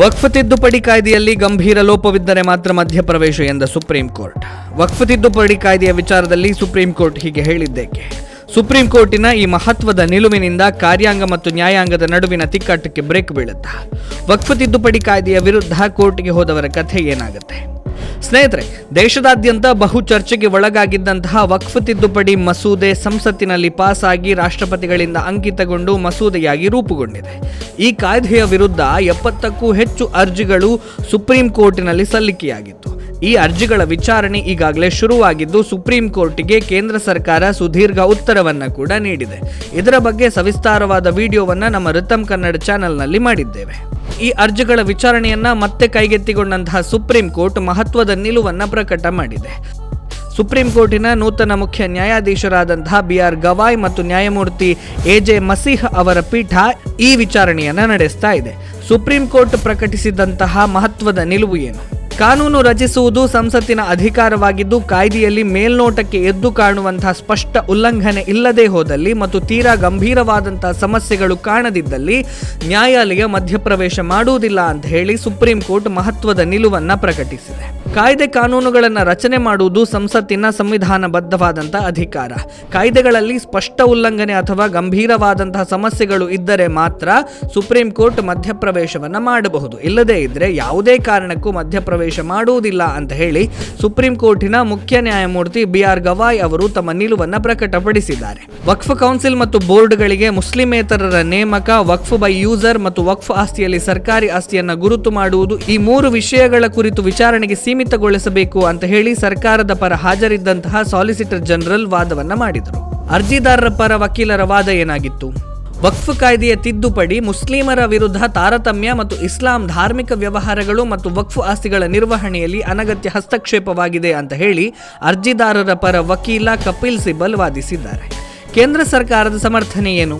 ವಕ್ಫ್ ತಿದ್ದುಪಡಿ ಕಾಯ್ದೆಯಲ್ಲಿ ಗಂಭೀರ ಲೋಪವಿದ್ದರೆ ಮಾತ್ರ ಮಧ್ಯಪ್ರವೇಶ ಎಂದ ಸುಪ್ರೀಂ ಕೋರ್ಟ್. ವಕ್ಫ್ ತಿದ್ದುಪಡಿ ಕಾಯ್ದೆಯ ವಿಚಾರದಲ್ಲಿ ಸುಪ್ರೀಂ ಕೋರ್ಟ್ ಹೀಗೆ ಹೇಳಿದ್ದೇಕೆ? ಸುಪ್ರೀಂ ಕೋರ್ಟಿನ ಈ ಮಹತ್ವದ ನಿಲುವಿನಿಂದ ಕಾರ್ಯಾಂಗ ಮತ್ತು ನ್ಯಾಯಾಂಗದ ನಡುವಿನ ತಿಕ್ಕಾಟಕ್ಕೆ ಬ್ರೇಕ್ ಬೀಳುತ್ತಾ? ವಕ್ಫ್ ತಿದ್ದುಪಡಿ ಕಾಯ್ದೆಯ ವಿರುದ್ಧ ಕೋರ್ಟ್ಗೆ ಹೋದವರ ಕಥೆ ಏನಾಗುತ್ತೆ? ಸ್ನೇಹಿತರೆ, ದೇಶದಾದ್ಯಂತ ಬಹು ಚರ್ಚೆಗೆ ಒಳಗಾಗಿದ್ದಂತಹ ವಕ್ಫ್ ತಿದ್ದುಪಡಿ ಮಸೂದೆ ಸಂಸತ್ತಿನಲ್ಲಿ ಪಾಸ್ ಆಗಿ ರಾಷ್ಟ್ರಪತಿಗಳಿಂದ ಅಂಕಿತಗೊಂಡು ಮಸೂದೆಯಾಗಿ ರೂಪುಗೊಂಡಿದೆ. ಈ ಕಾಯ್ದೆಯ ವಿರುದ್ಧ ಎಪ್ಪತ್ತಕ್ಕೂ ಹೆಚ್ಚು ಅರ್ಜಿಗಳು ಸುಪ್ರೀಂ ಕೋರ್ಟಿನಲ್ಲಿ ಸಲ್ಲಿಕೆಯಾಗಿತ್ತು. ಈ ಅರ್ಜಿಗಳ ವಿಚಾರಣೆ ಈಗಾಗಲೇ ಶುರುವಾಗಿದ್ದು, ಸುಪ್ರೀಂ ಕೋರ್ಟಿಗೆ ಕೇಂದ್ರ ಸರ್ಕಾರ ಸುದೀರ್ಘ ಉತ್ತರವನ್ನು ಕೂಡ ನೀಡಿದೆ. ಇದರ ಬಗ್ಗೆ ಸವಿಸ್ತಾರವಾದ ವಿಡಿಯೋವನ್ನು ನಮ್ಮ ರಿತಮ್ ಕನ್ನಡ ಚಾನೆಲ್ನಲ್ಲಿ ಮಾಡಿದ್ದೇವೆ. ಈ ಅರ್ಜಿಗಳ ವಿಚಾರಣೆಯನ್ನ ಮತ್ತೆ ಕೈಗೆತ್ತಿಕೊಂಡಂತಹ ಸುಪ್ರೀಂ ಕೋರ್ಟ್ ಮಹತ್ವದ ನಿಲುವನ್ನ ಪ್ರಕಟ ಮಾಡಿದೆ. ಸುಪ್ರೀಂ ಕೋರ್ಟಿನ ನೂತನ ಮುಖ್ಯ ನ್ಯಾಯಾಧೀಶರಾದಂತಹ ಬಿ ಆರ್ ಗವಾಯ್ ಮತ್ತು ನ್ಯಾಯಮೂರ್ತಿ ಎ ಜೆ ಮಸೀಹ್ ಅವರ ಪೀಠ ಈ ವಿಚಾರಣೆಯನ್ನ ನಡೆಸ್ತಾ ಇದೆ. ಸುಪ್ರೀಂ ಕೋರ್ಟ್ ಪ್ರಕಟಿಸಿದಂತಹ ಮಹತ್ವದ ನಿಲುವು ಏನು? ಕಾನೂನು ರಚಿಸುವುದು ಸಂಸತ್ತಿನ ಅಧಿಕಾರವಾಗಿದ್ದು, ಕಾಯ್ದೆಯಲ್ಲಿ ಮೇಲ್ನೋಟಕ್ಕೆ ಎದ್ದು ಕಾಣುವಂತಹ ಸ್ಪಷ್ಟ ಉಲ್ಲಂಘನೆ ಇಲ್ಲದೆ ಹೋದಲ್ಲಿ ಮತ್ತು ತೀರಾ ಗಂಭೀರವಾದಂತಹ ಸಮಸ್ಯೆಗಳು ಕಾಣದಿದ್ದಲ್ಲಿ ನ್ಯಾಯಾಲಯ ಮಧ್ಯಪ್ರವೇಶ ಮಾಡುವುದಿಲ್ಲ ಅಂತ ಹೇಳಿ ಸುಪ್ರೀಂ ಕೋರ್ಟ್ ಮಹತ್ವದ ನಿಲುವನ್ನ ಪ್ರಕಟಿಸಿದೆ. ಕಾಯ್ದೆ ಕಾನೂನುಗಳನ್ನು ರಚನೆ ಮಾಡುವುದು ಸಂಸತ್ತಿನ ಸಂವಿಧಾನಬದ್ಧವಾದಂಥ ಅಧಿಕಾರ. ಕಾಯ್ದೆಗಳಲ್ಲಿ ಸ್ಪಷ್ಟ ಉಲ್ಲಂಘನೆ ಅಥವಾ ಗಂಭೀರವಾದಂತಹ ಸಮಸ್ಯೆಗಳು ಇದ್ದರೆ ಮಾತ್ರ ಸುಪ್ರೀಂ ಕೋರ್ಟ್ ಮಧ್ಯಪ್ರವೇಶವನ್ನು ಮಾಡಬಹುದು. ಇಲ್ಲದೇ ಇದ್ದರೆ ಯಾವುದೇ ಕಾರಣಕ್ಕೂ ಮಧ್ಯಪ್ರವೇಶ ಮಾಡುವುದಿಲ್ಲ ಅಂತ ಹೇಳಿ ಸುಪ್ರೀಂ ಕೋರ್ಟಿನ ಮುಖ್ಯ ನ್ಯಾಯಮೂರ್ತಿ ಬಿ ಆರ್ ಗವಾಯ್ ಅವರು ತಮ್ಮ ನಿಲುವನ್ನು ಪ್ರಕಟಪಡಿಸಿದ್ದಾರೆ. ವಕ್ಫ್ ಕೌನ್ಸಿಲ್ ಮತ್ತು ಬೋರ್ಡ್ಗಳಿಗೆ ಮುಸ್ಲಿಮೇತರರ ನೇಮಕ, ವಕ್ಫ್ ಬೈ ಯೂಸರ್ ಮತ್ತು ವಕ್ಫ್ ಆಸ್ತಿಯಲ್ಲಿ ಸರ್ಕಾರಿ ಆಸ್ತಿಯನ್ನು ಗುರುತು ಮಾಡುವುದು ಈ ಮೂರು ವಿಷಯಗಳ ಕುರಿತು ವಿಚಾರಣೆಗೆ ಸೀಮಿತಗೊಳಿಸಬೇಕು ಅಂತ ಹೇಳಿ ಸರ್ಕಾರದ ಪರ ಹಾಜರಿದ್ದಂತಹ ಸಾಲಿಸಿಟರ್ ಜನರಲ್ ವಾದವನ್ನ ಮಾಡಿದರು. ಅರ್ಜಿದಾರರ ಪರ ವಕೀಲರ ವಾದ ಏನಾಗಿತ್ತು? ವಕ್ಫ್ ಕಾಯ್ದೆಯ ತಿದ್ದುಪಡಿ, ಮುಸ್ಲಿಮರ ವಿರುದ್ಧ ತಾರತಮ್ಯ ಮತ್ತು ಇಸ್ಲಾಂ ಧಾರ್ಮಿಕ ವ್ಯವಹಾರಗಳು ಮತ್ತು ವಕ್ಫ್ ಆಸ್ತಿಗಳ ನಿರ್ವಹಣೆಯಲ್ಲಿ ಅನಗತ್ಯ ಹಸ್ತಕ್ಷೇಪವಾಗಿದೆ ಅಂತ ಹೇಳಿ ಅರ್ಜಿದಾರರ ಪರ ವಕೀಲ ಕಪಿಲ್ ಸಿಬಲ್ ವಾದಿಸಿದ್ದಾರೆ. ಕೇಂದ್ರ ಸರ್ಕಾರದ ಸಮರ್ಥನೆ ಏನು?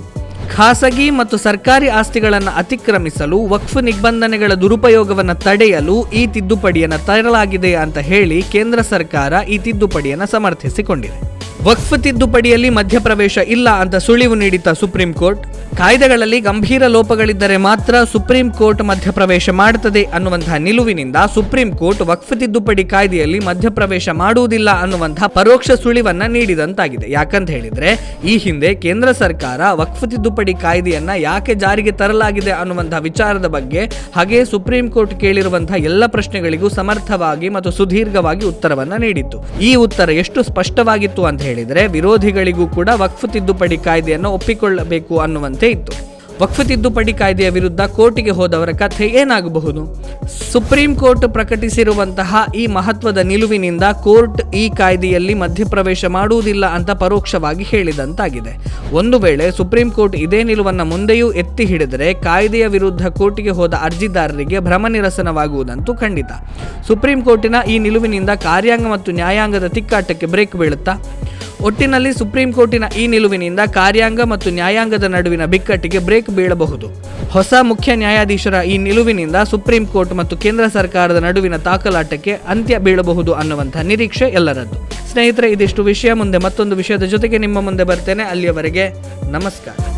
ಖಾಸಗಿ ಮತ್ತು ಸರ್ಕಾರಿ ಆಸ್ತಿಗಳನ್ನು ಅತಿಕ್ರಮಿಸಲು, ವಕ್ಫ್ ನಿಬಂಧನೆಗಳ ದುರುಪಯೋಗವನ್ನು ತಡೆಯಲು ಈ ತಿದ್ದುಪಡಿಯನ್ನು ತರಲಾಗಿದೆ ಅಂತ ಹೇಳಿ ಕೇಂದ್ರ ಸರ್ಕಾರ ಈ ತಿದ್ದುಪಡಿಯನ್ನು ಸಮರ್ಥಿಸಿಕೊಂಡಿದೆ. ವಕ್ಫ್ ತಿದ್ದುಪಡಿಯಲ್ಲಿ ಮಧ್ಯಪ್ರವೇಶ ಇಲ್ಲ ಅಂತ ಸುಳಿವು ನೀಡಿದ್ದ ಸುಪ್ರೀಂ ಕೋರ್ಟ್, ಕಾಯ್ದೆಗಳಲ್ಲಿ ಗಂಭೀರ ಲೋಪಗಳಿದ್ದರೆ ಮಾತ್ರ ಸುಪ್ರೀಂ ಕೋರ್ಟ್ ಮಧ್ಯಪ್ರವೇಶ ಮಾಡುತ್ತದೆ ಅನ್ನುವಂತಹ ನಿಲುವಿನಿಂದ ಸುಪ್ರೀಂ ಕೋರ್ಟ್ ವಕ್ಫ್ ತಿದ್ದುಪಡಿ ಕಾಯ್ದೆಯಲ್ಲಿ ಮಧ್ಯಪ್ರವೇಶ ಮಾಡುವುದಿಲ್ಲ ಅನ್ನುವಂತಹ ಪರೋಕ್ಷ ಸುಳಿವನ್ನ ನೀಡಿದಂತಾಗಿದೆ. ಯಾಕಂತ ಹೇಳಿದ್ರೆ, ಈ ಹಿಂದೆ ಕೇಂದ್ರ ಸರ್ಕಾರ ವಕ್ಫ್ ತಿದ್ದುಪಡಿ ಕಾಯ್ದೆಯನ್ನ ಯಾಕೆ ಜಾರಿಗೆ ತರಲಾಗಿದೆ ಅನ್ನುವಂತಹ ವಿಚಾರದ ಬಗ್ಗೆ ಹಾಗೆ ಸುಪ್ರೀಂ ಕೋರ್ಟ್ ಕೇಳಿರುವಂತಹ ಎಲ್ಲ ಪ್ರಶ್ನೆಗಳಿಗೂ ಸಮರ್ಥವಾಗಿ ಮತ್ತು ಸುದೀರ್ಘವಾಗಿ ಉತ್ತರವನ್ನ ನೀಡಿತ್ತು. ಈ ಉತ್ತರ ಎಷ್ಟು ಸ್ಪಷ್ಟವಾಗಿತ್ತು ಅಂತ ಹೇಳಿದ್ರೆ ವಿರೋಧಿಗಳಿಗೂ ಕೂಡ ವಕ್ಫ್ ತಿದ್ದುಪಡಿ ಕಾಯ್ದೆಯನ್ನು ಒಪ್ಪಿಕೊಳ್ಳಬೇಕು ಅನ್ನುವಂತೆ ಇತ್ತು. ವಕ್ಫ್ ತಿದ್ದುಪಡಿ ಕಾಯ್ದೆಯ ವಿರುದ್ಧ ಕೋರ್ಟಿಗೆ ಹೋದವರ ಕಥೆ ಏನಾಗಬಹುದು? ಸುಪ್ರೀಂ ಕೋರ್ಟ್ ಪ್ರಕಟಿಸಿರುವಂತಹ ಈ ಮಹತ್ವದ ನಿಲುವಿನಿಂದ ಕೋರ್ಟ್ ಈ ಕಾಯ್ದೆಯಲ್ಲಿ ಮಧ್ಯಪ್ರವೇಶ ಮಾಡುವುದಿಲ್ಲ ಅಂತ ಪರೋಕ್ಷವಾಗಿ ಹೇಳಿದಂತಾಗಿದೆ. ಒಂದು ವೇಳೆ ಸುಪ್ರೀಂ ಕೋರ್ಟ್ ಇದೇ ನಿಲುವನ್ನು ಮುಂದೆಯೂ ಎತ್ತಿ ಹಿಡಿದರೆ ಕಾಯ್ದೆಯ ವಿರುದ್ಧ ಕೋರ್ಟಿಗೆ ಹೋದ ಅರ್ಜಿದಾರರಿಗೆ ಭ್ರಮ ನಿರಸನವಾಗುವುದಂತೂ ಖಂಡಿತ. ಸುಪ್ರೀಂ ಕೋರ್ಟಿನ ಈ ನಿಲುವಿನಿಂದ ಕಾರ್ಯಾಂಗ ಮತ್ತು ನ್ಯಾಯಾಂಗದ ತಿಕ್ಕಾಟಕ್ಕೆ ಬ್ರೇಕ್ ಬೀಳುತ್ತಾ? ಒಟ್ಟಿನಲ್ಲಿ ಸುಪ್ರೀಂ ಕೋರ್ಟಿನ ಈ ನಿಲುವಿನಿಂದ ಕಾರ್ಯಾಂಗ ಮತ್ತು ನ್ಯಾಯಾಂಗದ ನಡುವಿನ ಬಿಕ್ಕಟ್ಟಿಗೆ ಬ್ರೇಕ್ ಬೀಳಬಹುದು. ಹೊಸ ಮುಖ್ಯ ನ್ಯಾಯಾಧೀಶರ ಈ ನಿಲುವಿನಿಂದ ಸುಪ್ರೀಂ ಕೋರ್ಟ್ ಮತ್ತು ಕೇಂದ್ರ ಸರ್ಕಾರದ ನಡುವಿನ ತಾಕಲಾಟಕ್ಕೆ ಅಂತ್ಯ ಬೀಳಬಹುದು ಅನ್ನುವಂಥ ನಿರೀಕ್ಷೆ ಎಲ್ಲರದ್ದು. ಸ್ನೇಹಿತರೆ, ಇದಿಷ್ಟು ವಿಷಯ. ಮುಂದೆ ಮತ್ತೊಂದು ವಿಷಯದ ಜೊತೆಗೆ ನಿಮ್ಮ ಮುಂದೆ ಬರ್ತೇನೆ. ಅಲ್ಲಿಯವರೆಗೆ ನಮಸ್ಕಾರ.